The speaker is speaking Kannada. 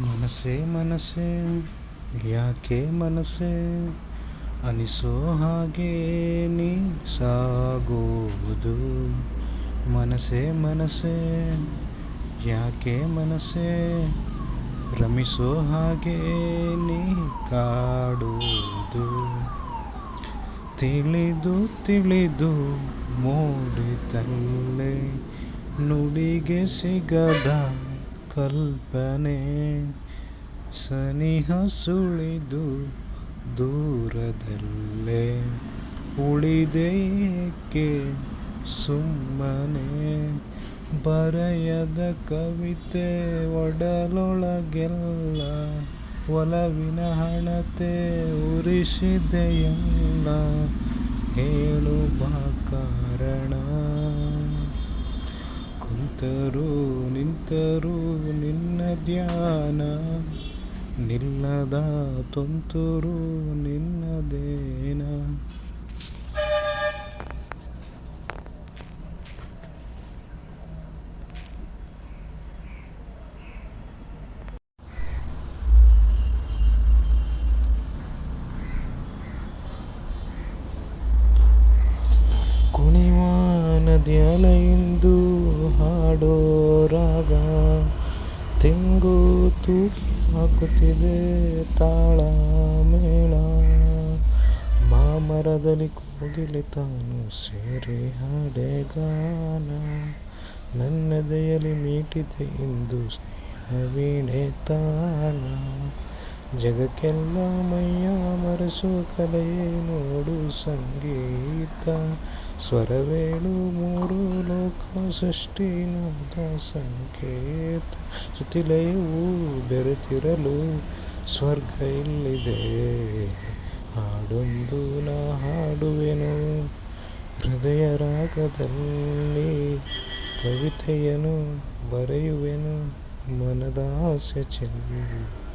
ಮನಸ್ಸೇ ಮನಸ್ಸೇ, ಯಾಕೆ ಮನಸ್ಸೇ? ಅನಿಸೋ ಹಾಗೆ ನೀ ಸಾಗೋದು. ಮನಸ್ಸೇ ಮನಸ್ಸೇ, ಯಾಕೆ ಮನಸ್ಸೇ? ರಮಿಸೋ ಹಾಗೆ ನೀ ಕಾಡುವುದು ತಿಳಿದು ತಿಳಿದು ಮೂಡಿತಲ್ಲೇ ನುಡಿಗೆ ಸಿಗದ ಕಲ್ಪನೆ. ಸನಿಹ ಸುಳಿದು ದೂರದಲ್ಲೇ ಉಳಿದೇಕೆ ಸುಮ್ಮನೆ. ಬರೆಯದ ಕವಿತೆ ಒಡಲೊಳಗೆಲ್ಲ ಒಲವಿನ ಹಣತೆ ಉರಿಸಿದೆಯಲ್ಲ. ಹೇಳು ಬಾ ಕಾರಣ ಕುಂತರೂ ನಿಂತರು ನಿನ್ನ ಧ್ಯಾನ. ನಿಲ್ಲದ ತುಂತುರು ನಿನ್ನದೇನ ಕುಣಿವ ನದಿಯಲೆಂದು ಹಾಡೋ ರಾಗ ತೆಂಗು ತೂಗಿ ಹಾಕುತ್ತಿದೆ ತಾಳ ಮೇಳ. ಮಾಮರದಲ್ಲಿ ಕೋಗಿಲೆ ತಾನು ಸೇರಿ ಹಾಡೆ ಗಾನ. ನನ್ನದೆಯಲ್ಲಿ ಮೀಟಿದೆ ಇಂದು ಸ್ನೇಹ ವೀಣೆ ತಾನ. ಜಗಕ್ಕೆಲ್ಲ ಮೈಯ ಮರಸು ಕಲೆಯೇ ನೋಡು ಸಂಗೀತ. ಸ್ವರವೇಳು ಮೂರು ಲೋಕ ಸೃಷ್ಟಿನಾದ ಸಂಕೇತ. ಶ್ರುತಿಲಯವು ಬೆರೆತಿರಲು ಸ್ವರ್ಗ ಇಲ್ಲಿದೆ. ಹಾಡೊಂದು ನಾ ಹಾಡುವೆನು. ಹೃದಯ ರಾಗದಲ್ಲಿ ಕವಿತೆಯನ್ನು ಬರೆಯುವೆನು. ಮನದಾಸೆ ಚೆಲ್ಲಿ